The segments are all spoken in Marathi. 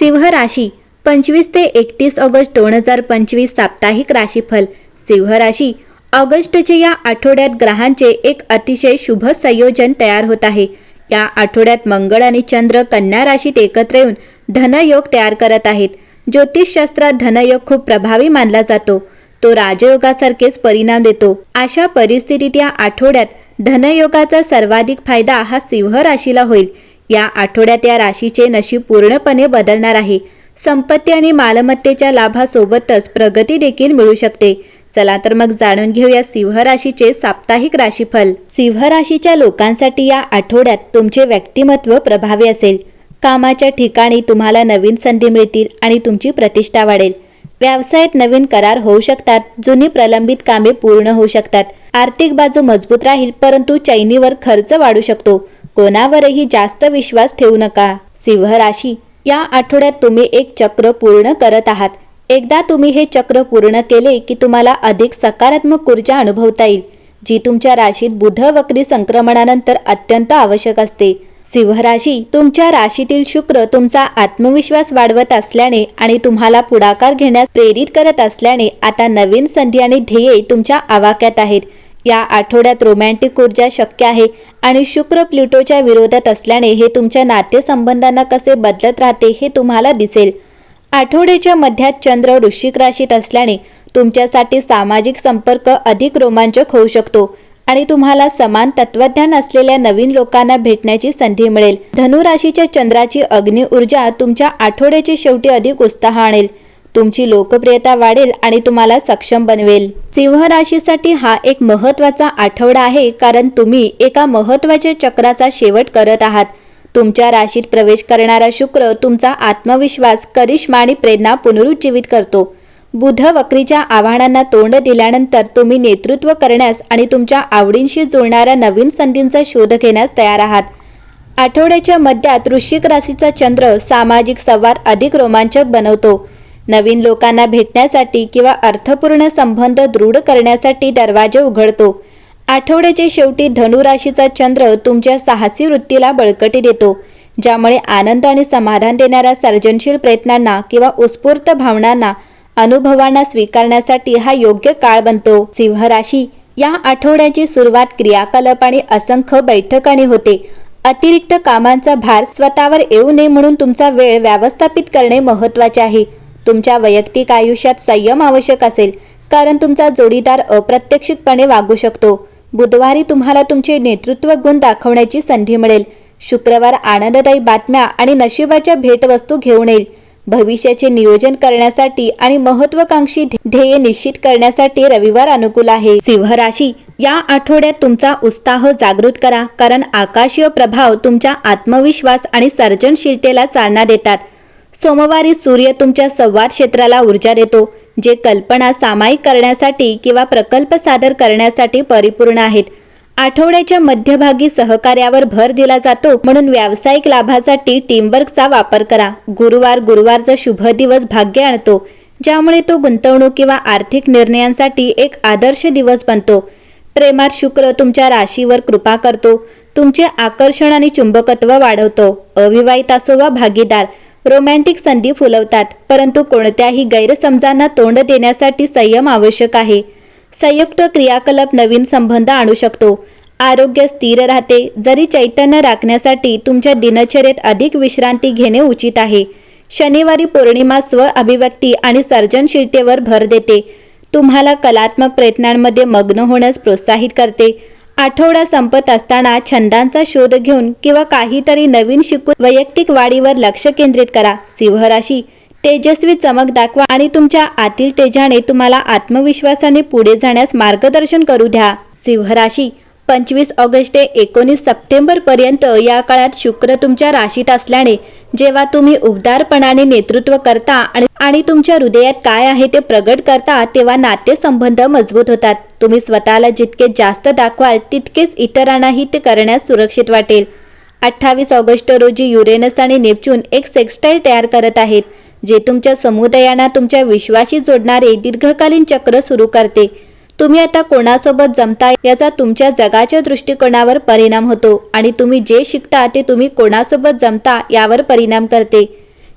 सिंह राशी पंचवीस ते एकतीस ऑगस्ट दोन हजार पंचवीस साप्ताहिक राशीफल. सिंह राशी ऑगस्टच्या या आठवड्यात ग्रहांचे एक अतिशय शुभ संयोजन तयार होत आहे. या आठवड्यात मंगळ आणि चंद्र कन्या राशीत एकत्र येऊन धनयोग तयार करत आहेत. ज्योतिषशास्त्रात धनयोग खूप प्रभावी मानला जातो. तो राजयोगासारखेच परिणाम देतो. अशा परिस्थितीत या आठवड्यात धनयोगाचा सर्वाधिक फायदा हा सिंह राशीला होईल. या आठवड्यात या राशीचे नशीब पूर्णपणे बदलणार आहे. संपत्ती आणि मालमत्तेच्या लाभासोबतच प्रगती देखील मिळू शकते. चला तर मग जाणून घेऊया सिंह राशीचे साप्ताहिक राशीफल. सिंह राशीच्या लोकांसाठी या आठवड्यात तुमचे व्यक्तिमत्व प्रभावी असेल. कामाच्या ठिकाणी तुम्हाला नवीन संधी मिळतील आणि तुमची प्रतिष्ठा वाढेल. व्यवसायात नवीन करार होऊ शकतात जुनी प्रलंबित कामे पूर्ण होऊ शकतात. आर्थिक बाजू मजबूत राहील परंतु चैनीवर खर्च वाढू शकतो. कोणावरही जास्त विश्वास ठेवू नका. सिंह राशी या आठवड्यात तुम्ही एक चक्र पूर्ण करत आहात. एकदा तुम्ही हे चक्र पूर्ण केले की तुम्हाला अधिक सकारात्मक ऊर्जा अनुभवता येईल जी तुमच्या राशीत बुध वक्री संक्रमणानंतर अत्यंत आवश्यक असते. सिंह राशी तुमच्या राशीतील शुक्र तुमचा आत्मविश्वास वाढवत असल्याने आणि तुम्हाला पुढाकार घेण्यास प्रेरित करत असल्याने आता नवीन संधी आणि ध्येये तुमच्या आवाक्यात आहेत. या आठवड्यात रोमॅन्टिक ऊर्जा शक्य आहे आणि शुक्र प्लुटोच्या विरोधात असल्याने हे तुमच्या नातेसंबंधांना कसे बदलत राहते हे तुम्हाला दिसेल. आठवड्याच्या मध्यात चंद्र वृश्चिक राशीत असल्याने तुमच्यासाठी सामाजिक संपर्क अधिक रोमांचक होऊ शकतो आणि तुम्हाला समान तत्वज्ञान असलेल्या नवीन लोकांना भेटण्याची संधी मिळेल. धनुराशीच्या चंद्राची अग्निऊर्जा तुमच्या आठवड्याच्या शेवटी अधिक उत्साह आणेल. तुमची लोकप्रियता वाढेल आणि तुम्हाला सक्षम बनवेल. सिंह राशीसाठी हा एक महत्त्वाचा आठवडा आहे कारण तुम्ही एका महत्त्वाच्या चक्राचा शेवट करत आहात. तुमच्या राशीत प्रवेश करणारा शुक्र तुमचा आत्मविश्वास करिश्मा आणि प्रेरणा पुनरुज्जीवित करतो. बुध वक्रीच्या आव्हानांना तोंड दिल्यानंतर तुम्ही नेतृत्व करण्यास आणि तुमच्या आवडींशी जुळणाऱ्या नवीन संधींचा शोध घेण्यास तयार आहात. आठवड्याच्या मध्यात वृश्चिक राशीचा चंद्र सामाजिक संवाद अधिक रोमांचक बनवतो. नवीन लोकांना भेटण्यासाठी किंवा अर्थपूर्ण संबंध दृढ करण्यासाठी दरवाजे उघडतो. आठवड्याच्या शेवटी धनुराशीचा चंद्र तुमच्या साहसी वृत्तीला बळकटी देतो ज्यामुळे आनंद आणि समाधान देणाऱ्या सर्जनशील प्रयत्नांना किंवा उत्स्फूर्त भावनांना अनुभवांना स्वीकारण्यासाठी हा योग्य काळ बनतो. सिंह राशी या आठवड्याची सुरुवात क्रियाकलाप आणि असंख्य बैठकांनी होते. अतिरिक्त कामांचा भार स्वतःवर येऊ नये म्हणून तुमचा वेळ व्यवस्थापित करणे महत्त्वाचे आहे. तुमच्या वैयक्तिक आयुष्यात संयम आवश्यक असेल कारण तुमचा जोडीदार अप्रत्यक्षितपणे वागू शकतो. बुधवारी तुम्हाला तुमचे नेतृत्व गुण दाखवण्याची संधी मिळेल. शुक्रवार आनंददायी बातम्या आणि नशिबाच्या भेटवस्तू घेऊन येईल. भविष्याचे नियोजन करण्यासाठी आणि महत्वाकांक्षी ध्येय निश्चित करण्यासाठी रविवार अनुकूल आहे. सिंह राशी या आठवड्यात तुमचा उत्साह जागृत करा कारण आकाशीय प्रभाव तुमच्या आत्मविश्वास आणि सर्जनशीलतेला चालना देतात. सोमवारी सूर्य तुमच्या संवाद क्षेत्राला ऊर्जा देतो जे कल्पना सामायिक करण्यासाठी किंवा प्रकल्प सादर करण्यासाठी परिपूर्ण आहेत. आठवड्याच्या मध्यभागी सहकार्यावर भर दिला जातो म्हणून व्यावसायिक लाभासाठी टीमवर्कचा वापर करा. गुरुवार गुरुवारचा शुभ दिवस भाग्य आणतो ज्यामुळे तो गुंतवणूक किंवा आर्थिक निर्णयांसाठी एक आदर्श दिवस बनतो. प्रेमात शुक्र तुमच्या राशीवर कृपा करतो तुमचे आकर्षण आणि चुंबकत्व वाढवतो. अविवाहित असो वा भागीदार रोमॅन्टिक संधी फुलवतात परंतु कोणत्याही गैरसमजांना तोंड देण्यासाठी संयम आवश्यक आहे. संयुक्त क्रियाकलाप नवीन संबंध आणू शकतो. आरोग्य स्थिर राहते जरी चैतन्य राखण्यासाठी तुमच्या दिनचर्येत अधिक विश्रांती घेणे उचित आहे. शनिवारी पौर्णिमा स्व अभिव्यक्ती आणि सर्जनशीलतेवर भर देते. तुम्हाला कलात्मक प्रयत्नांमध्ये मग्न होण्यास प्रोत्साहित करते. आठवडा संपत असताना छंदांचा शोध घेऊन किंवा काहीतरी नवीन शिकून वैयक्तिक वाढीवर लक्ष केंद्रित करा. सिंह राशी तेजस्वी चमक दाखवा आणि तुमच्या आतील तेजाने तुम्हाला आत्मविश्वासाने पुढे जाण्यास मार्गदर्शन करू द्या. सिंह राशी पंचवीस ऑगस्ट ते एकोणीस सप्टेंबर पर्यंत या काळात शुक्र तुमच्या राशीत असल्याने जेव्हा तुम्ही उबदारपणाने नेतृत्व करता आणि तुमच्या हृदयात काय आहे ते प्रगट करता तेव्हा नातेसंबंध मजबूत होतात. तुम्ही स्वतःला जितके जास्त दाखवाल तितकेच इतरांनाही ते करण्यास सुरक्षित वाटेल. अठ्ठावीस ऑगस्ट रोजी युरेनस आणि नेपच्यून एक सेक्सटाईल तयार करत आहेत जे तुमच्या समुदायांना तुमच्या विश्वाशी जोडणारे दीर्घकालीन चक्र सुरू करते. तुम्ही आता कोणासोबत जमता याचा तुमच्या जगाच्या दृष्टिकोनावर परिणाम होतो आणि तुम्ही जे शिकता ते तुम्ही कोणासोबत जमता यावर परिणाम करते.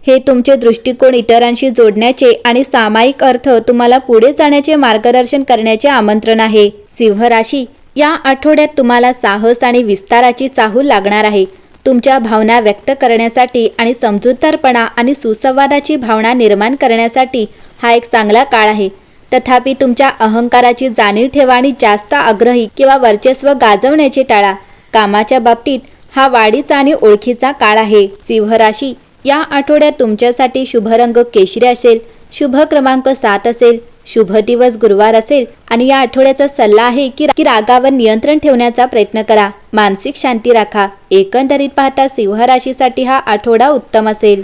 हे तुमचे दृष्टिकोन इतरांशी जोडण्याचे आणि सामायिक अर्थ तुम्हाला पुढे जाण्याचे मार्गदर्शन करण्याचे आमंत्रण आहे. सिंह राशी या आठवड्यात तुम्हाला साहस आणि विस्ताराची चाहूल लागणार आहे. तुमच्या भावना व्यक्त करण्यासाठी आणि समजूतदारपणा आणि सुसंवादाची भावना निर्माण करण्यासाठी हा एक चांगला काळ आहे. तथापि तुमच्या अहंकाराची जाणीव ठेवा आणि जास्त आग्रही किंवा वर्चस्व गाजवण्याचे टाळा. कामाच्या बाबतीत हा वाढीचा आणि ओळखीचा काळ आहे. सिंहराशी या आठवड्यात तुमच्यासाठी शुभ रंग केशरी असेल शुभ क्रमांक सात असेल शुभ दिवस गुरुवार असेल आणि या आठवड्याचा सल्ला आहे की की रागावर नियंत्रण ठेवण्याचा प्रयत्न करा. मानसिक शांती राखा. एकंदरीत पाहता सिंह राशीसाठी हा आठवडा उत्तम असेल.